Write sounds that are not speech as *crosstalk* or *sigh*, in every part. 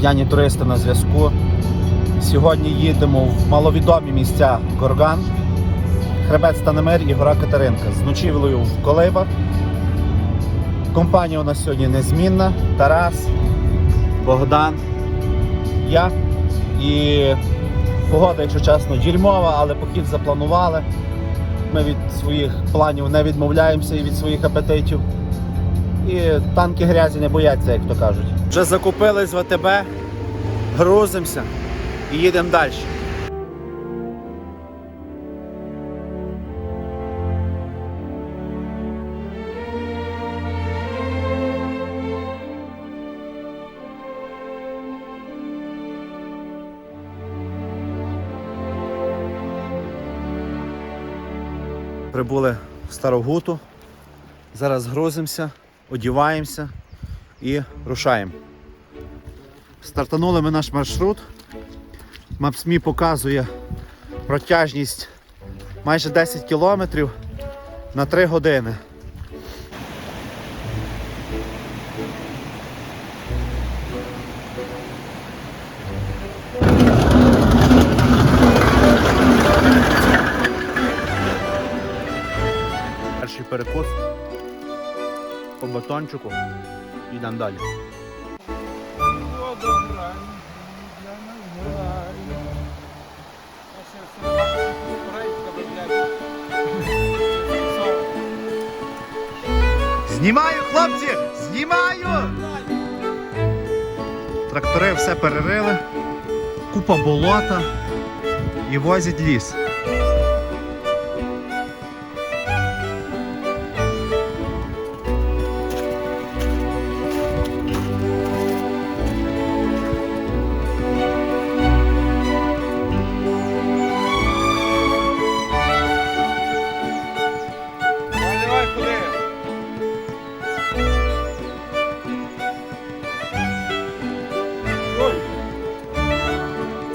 П'яні туристи на зв'язку. Сьогодні їдемо в маловідомі місця Горган, Хребет Станемир і Гора Катеринка з ночівлею в Колибах. Компанія у нас сьогодні незмінна. Тарас, Богдан, я. І погода, якщо чесно, дерьмова, але похід запланували. Ми від своїх планів не відмовляємося і від своїх апетитів. І танки грязі не бояться, як то кажуть. Вже закупились в АТБ, грузимося і їдемо далі. Прибули в Старогуту. Зараз грузимося, одіваємося і рушаємо. Стартанули ми наш маршрут. Maps.me показує протяжність майже 10 кілометрів на 3 години. Перший перекус по батончику. Йдемо далі. Знімаю, хлопці! Знімаю! Трактори все перерили, купа болота і возять ліс.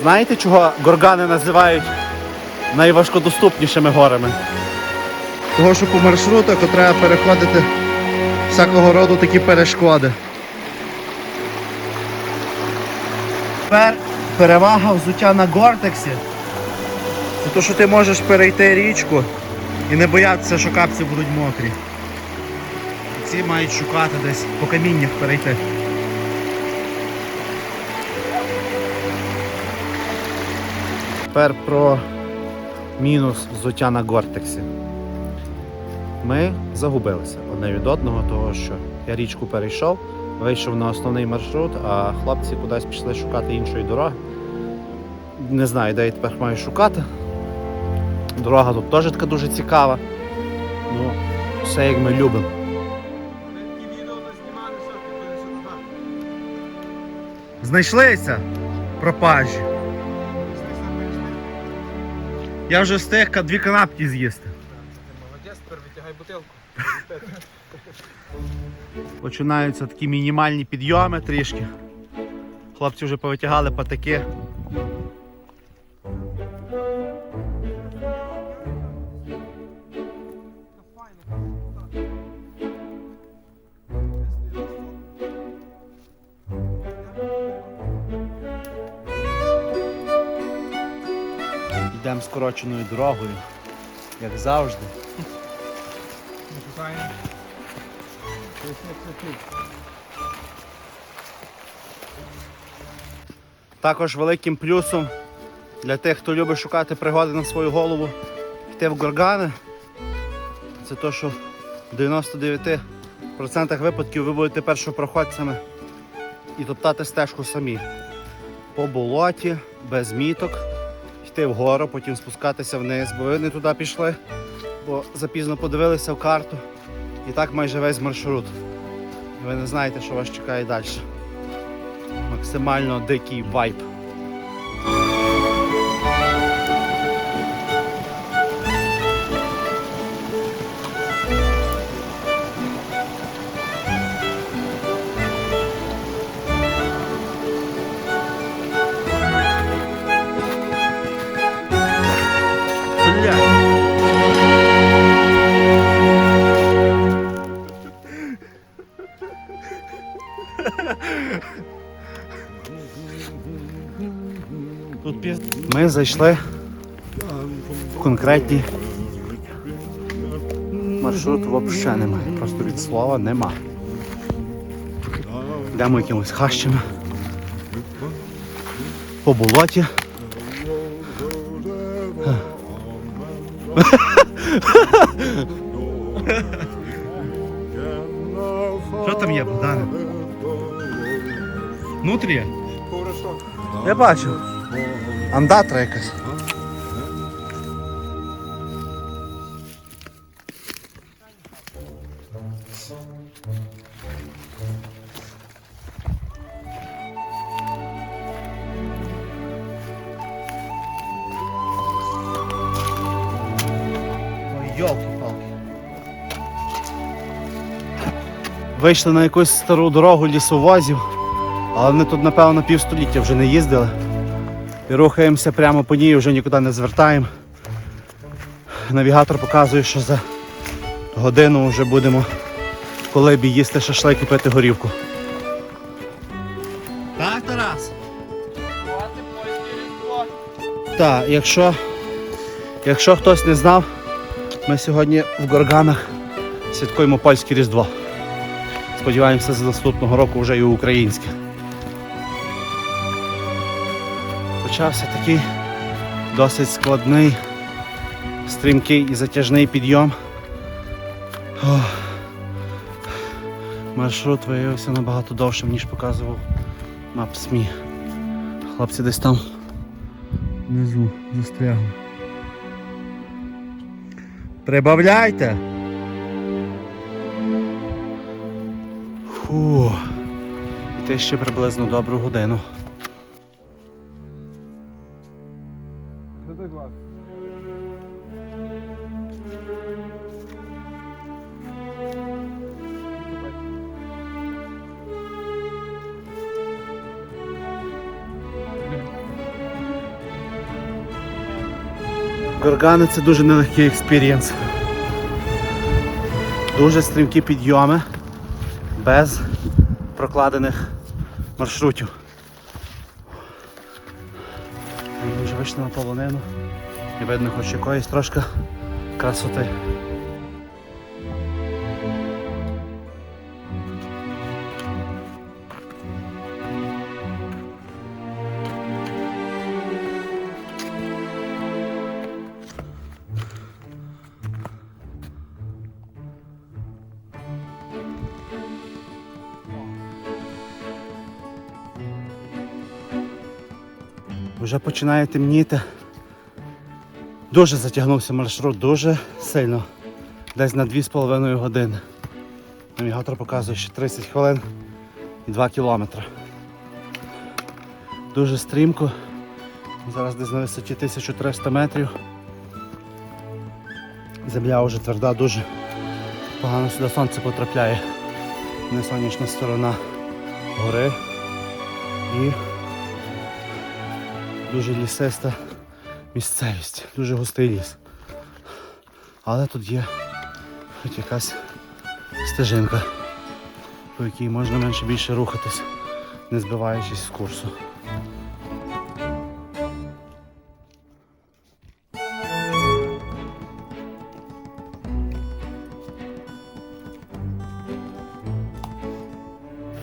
Знаєте, чого горгани називають найважкодоступнішими горами? Того, що по маршрутах треба переходити всякого роду такі перешкоди. Тепер перевага взуття на гортексі. Це те, що ти можеш перейти річку і не боятися, що капці будуть мокрі. Ці мають шукати десь по каміннях перейти. Тепер про мінус взуття на гортексі. Ми загубилися одне від одного, того що я річку перейшов, вийшов на основний маршрут, а хлопці кудись пішли шукати іншої дороги. Не знаю, де я тепер маю шукати. Дорога тут теж така дуже цікава. Ну, все як ми любимо. Ми такі Я вже встиг дві канапки з'їсти. Молодець, тепер витягай бутилку. Починаються такі мінімальні підйоми трішки. Хлопці вже повитягали патики. Йдемо скороченою дорогою, як завжди. Також великим плюсом для тих, хто любить шукати пригоди на свою голову, йти в горгани. Це те, що в 99% випадків ви будете першопроходцями і топтати стежку самі. По болоті, без міток, йти вгору, потім спускатися вниз, бо ви не туди пішли, бо запізно подивилися в карту. І так майже весь маршрут. Ви не знаєте, що вас чекає далі максимально дикий вайб. Ми зайшли в конкретні. Маршрут взагалі немає. Просто від слова нема. Йдемо якимось хащами. По болоті. Що там є, Богдане? Внутрі? Я бачу. Андатра якась. Вийшли на якусь стару дорогу лісовозів, але ми тут, напевно, півстоліття вже не їздили. І рухаємося прямо по ній, вже нікуди не звертаємо. Навігатор показує, що за годину вже будемо в колибі їсти шашлик і пити горівку. Так, Тарас? Так, якщо, якщо хтось не знав, ми сьогодні в Горганах святкуємо польське Різдво. Сподіваємося, з наступного року вже і українське. Почався такий досить складний, стрімкий і затяжний підйом. Ох. Маршрут виявився набагато довшим, ніж показував мап СМІ. Хлопці десь там внизу застрягли. Прибавляйте! Фу. Йти ще приблизно добру годину. Горгани це дуже нелегкий експірієнс. Дуже стрімкі підйоми без прокладених маршрутів. Вже вийшли на полонину і видно хоч якоїсь трошки красоти. Вже починає темніти. Дуже затягнувся маршрут, дуже сильно. Десь на 2,5 години. Навігатор показує, що 30 хвилин і 2 кілометри. Дуже стрімко. Зараз десь на висоті 1300 метрів. Земля вже тверда, дуже погано сюди сонце потрапляє. Не сонячна сторона гори. І дуже лісиста місцевість, дуже густий ліс. Але тут є хоч якась стежинка, по якій можна менше більше рухатись, не збиваючись з курсу.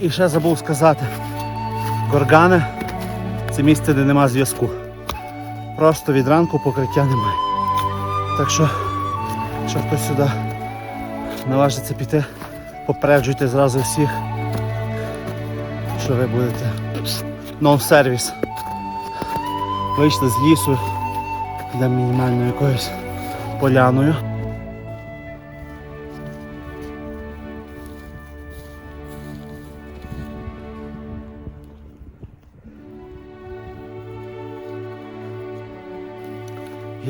І ще забув сказати, Горгани це місце, де нема зв'язку. Просто від ранку покриття немає. Так що, якщо хтось сюди наважиться піти, попереджуйте зразу всіх, що ви будете нон-сервіс. Вийшли з лісу для мінімальною якоюсь поляною.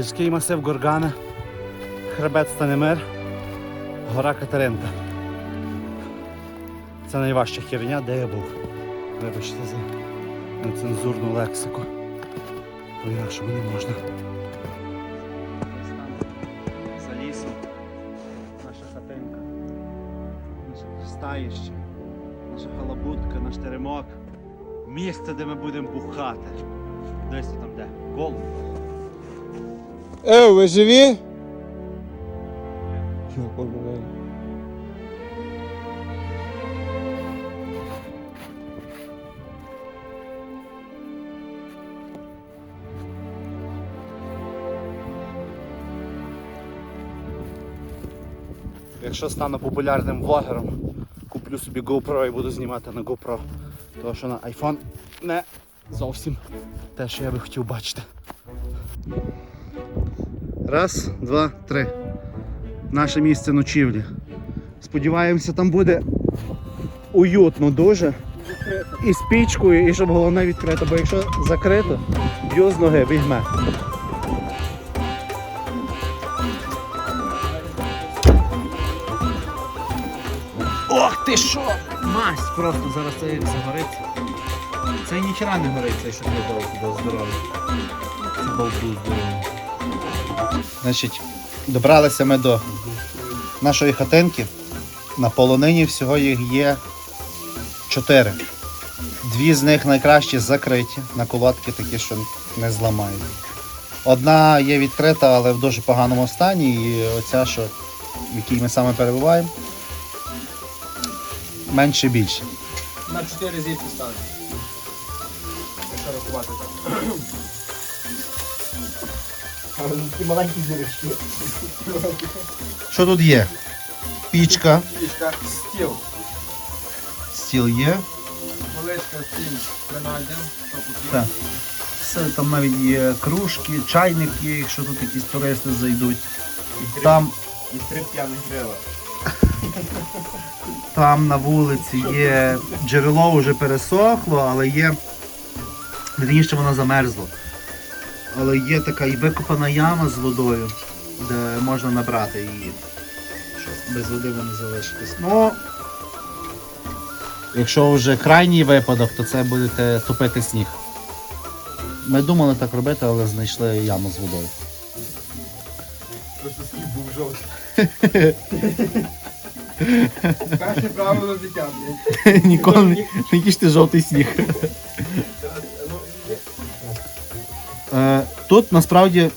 Гірський масив Горгана, хребет Станемир, гора Катеринка. Це найважча херня, де я був. Вибачте за нецензурну лексику. Бо інакше не можна. За лісом. Наша хатинка. Наше стаїще. Наша халабутка, наш теремок. Місце, де ми будемо бухати. Десь там де. Голуб. Е, ви живі? Ну. Якщо стану популярним влогером, куплю собі GoPro і буду знімати на GoPro. Тому що на iPhone не зовсім те, що я би хотів бачити. Раз, два, три. Наше місце ночівлі. Сподіваємося, там буде уютно дуже. І з пічкою, і щоб головне відкрито, бо якщо закрито, б'ю з ноги, візьме. Ох ти що! Масть просто зараз це як. Це ніхера не горить, цей що не сюди здоров'я. Це балду здоров'я. Значить, добралися ми до нашої хатинки. На полонині всього їх є чотири. Дві з них найкращі закриті, на колодки такі, що не зламають. Одна є відкрита, але в дуже поганому стані, і оця, що, в якій ми саме перебуваємо, менше більше. На 4 звідси стане. Якщо рахувати так. Але такі маленькі зірочки. Що тут є? Пічка, Пічка, стіл. стіл є. Маличка стіл. Що тут. Все, там навіть є кружки, чайник є, якщо тут якісь туристи зайдуть. Там, І три п'яних грила. там на вулиці є джерело вже пересохло, але є. Вірніше воно замерзло. Але є така і викопана яма з водою, де можна набрати її. Щоб без води ви не залишитись. Ну, якщо вже крайній випадок, то це будете топити сніг. Ми думали так робити, але знайшли яму з водою. Просто скіп був жовтий. *laughs* Перше правило життя, блядь. Ніколи не їжте жовтий сніг. Тут насправді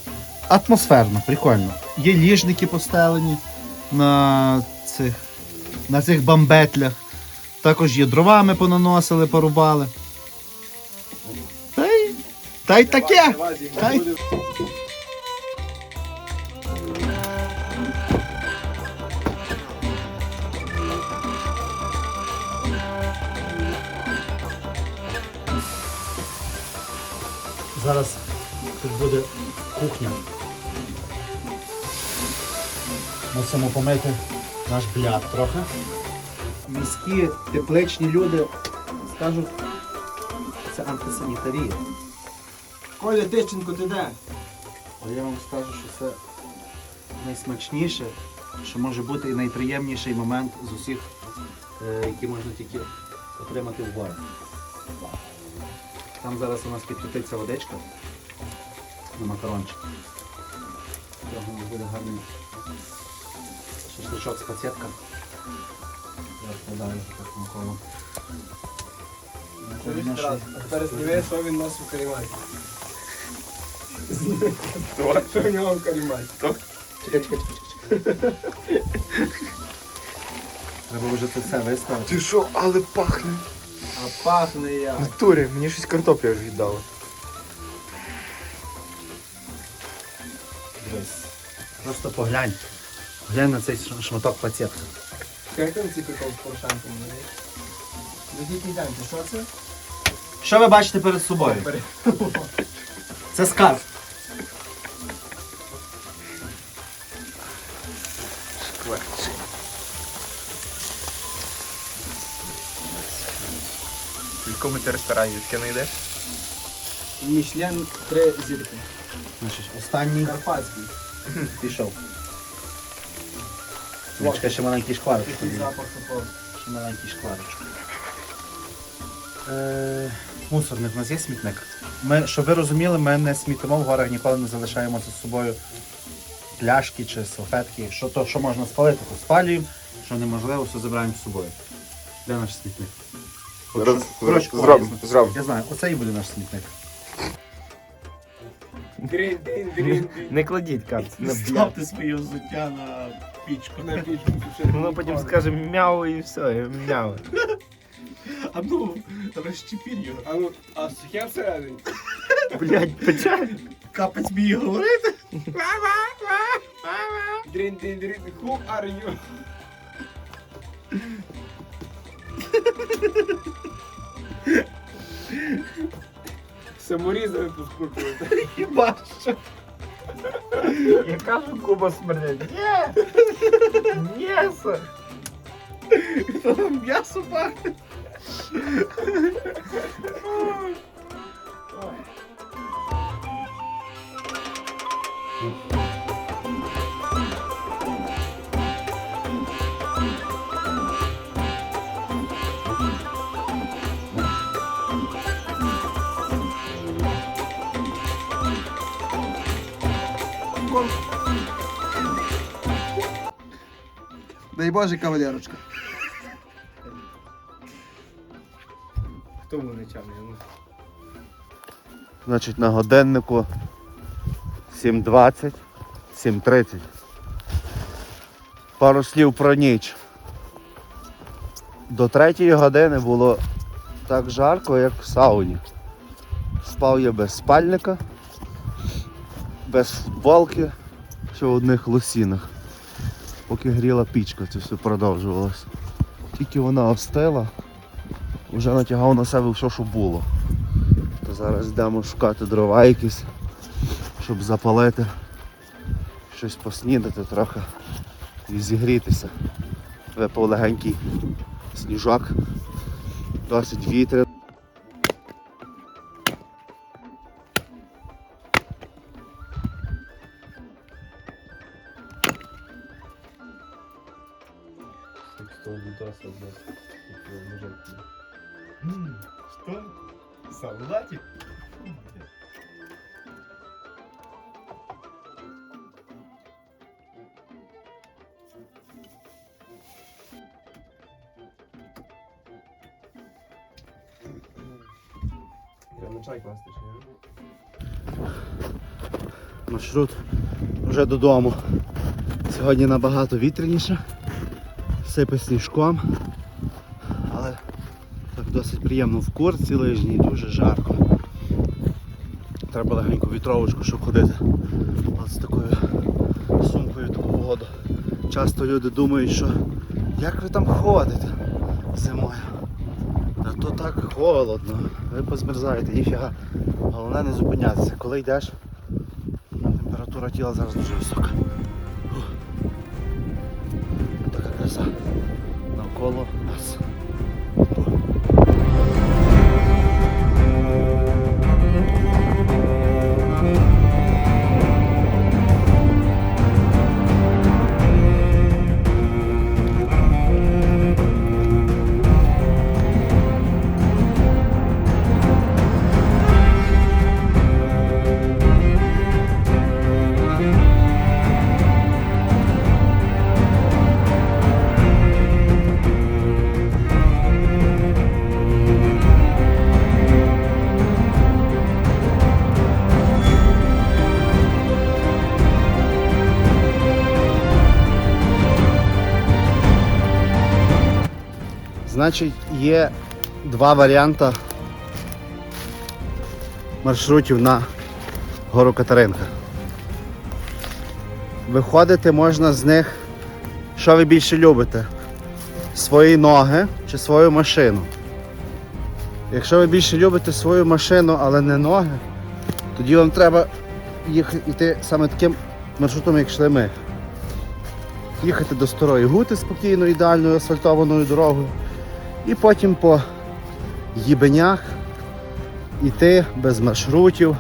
атмосферно, прикольно. Є ліжники постелені на цих, на цих бамбетлях. Також є дровами понаносили, порубали. Та й, та й таке. Та й... Зараз тут буде кухня. Мусимо помити наш бляд трохи. Міські тепличні люди скажуть, це антисанітарія. Коля Тищенко, ти де? А я вам скажу, що це найсмачніше, що може бути і найприємніший момент з усіх, е, які можна тільки отримати в горах. Там зараз у нас кип'ятиться водичка на макарончик. У нас буде гарний шашличок з пацієтка. Я розкладаю так. Навколо тепер зніми, що він носить у каріматі. Що в нього в каріматі? Чекай, чекай, чекай, чекай. Треба вже це все виставити. Ти що, але пахне. А пахне як. В натурі, мені щось картопля вже віддали. Просто поглянь. Глянь на цей шматок пацієнта. Як там ці прикол з Порошенком? Ну гляньте, що це? Що ви бачите перед собою? Це скарб. В якому ти ресторані таке не йдеш? Мішлен три зірки. Значить, останній Карпатський. *laughs* пішов. Чекай, ще маленький шкварочок. Такий запах сапог. Ще маленький шкварочок. Е, мусорник, у нас є смітник. Ми, щоб ви розуміли, ми не смітимо в горах, ніколи не залишаємо за собою пляшки чи салфетки. Що, то, що можна спалити, то спалюємо, що неможливо, все забираємо з собою. Де наш смітник? Коротше, зробимо. Я знаю, оце і буде наш смітник. Дрін, дрін, дрін, дрін. Не кладіть капці, б'є. Ставте своє взуття на пічку. На пічку Воно потім скаже мяу і все, і мяу. А ну, розчепіть його. А ну, а сухе всередині? Блять, печаль. Капець мій говорити. Дрін, дрін, дрін. Who are you? Саморізами поскручувати. Хіба що? Я кажу, Куба смердить. Ні! М'ясо! М'ясо пахне. Дай Боже, кавалерочка. Хто мене чамає? Значить, на годиннику 7.20, 7.30. Пару слів про ніч. До третьої години було так жарко, як в сауні. Спав я без спальника, без футболки, ще в одних лосінах. Поки гріла пічка, це все продовжувалось. Тільки вона остила, вже натягав на себе все, що було. То зараз йдемо шукати дрова якісь, щоб запалити, щось поснідати трохи і зігрітися. Випав легенький сніжок, досить вітер. Солдатик? Прям чай класти Маршрут вже додому. Сьогодні набагато вітряніше, сипе сніжком, досить приємно в курці лижній, дуже жарко. Треба легеньку вітровочку, щоб ходити. От з такою сумкою в таку погоду. Часто люди думають, що як ви там ходите зимою? Та то так холодно, ви позмерзаєте, ніфіга. Головне не зупинятися. Коли йдеш, температура тіла зараз дуже висока. Фух. Така краса навколо нас. Значить, є два варіанти маршрутів на гору Катеринка. Виходити можна з них, що ви більше любите, свої ноги чи свою машину. Якщо ви більше любите свою машину, але не ноги, тоді вам треба їх йти саме таким маршрутом, як йшли ми. Їхати до Старої Гути спокійно, ідеальною асфальтованою дорогою. І потім по їбенях йти без маршрутів.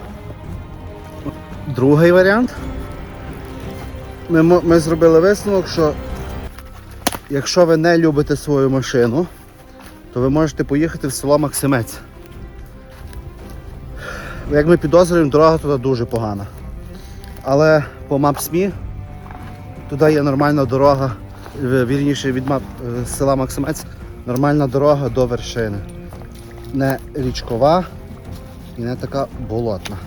Другий варіант. Ми, ми зробили висновок, що якщо ви не любите свою машину, то ви можете поїхати в село Максимець. Як ми підозрюємо, дорога туди дуже погана. Але по Maps.me туди є нормальна дорога, вірніше від мап е, села Максимець, нормальна дорога до вершини. Не річкова і не така болотна.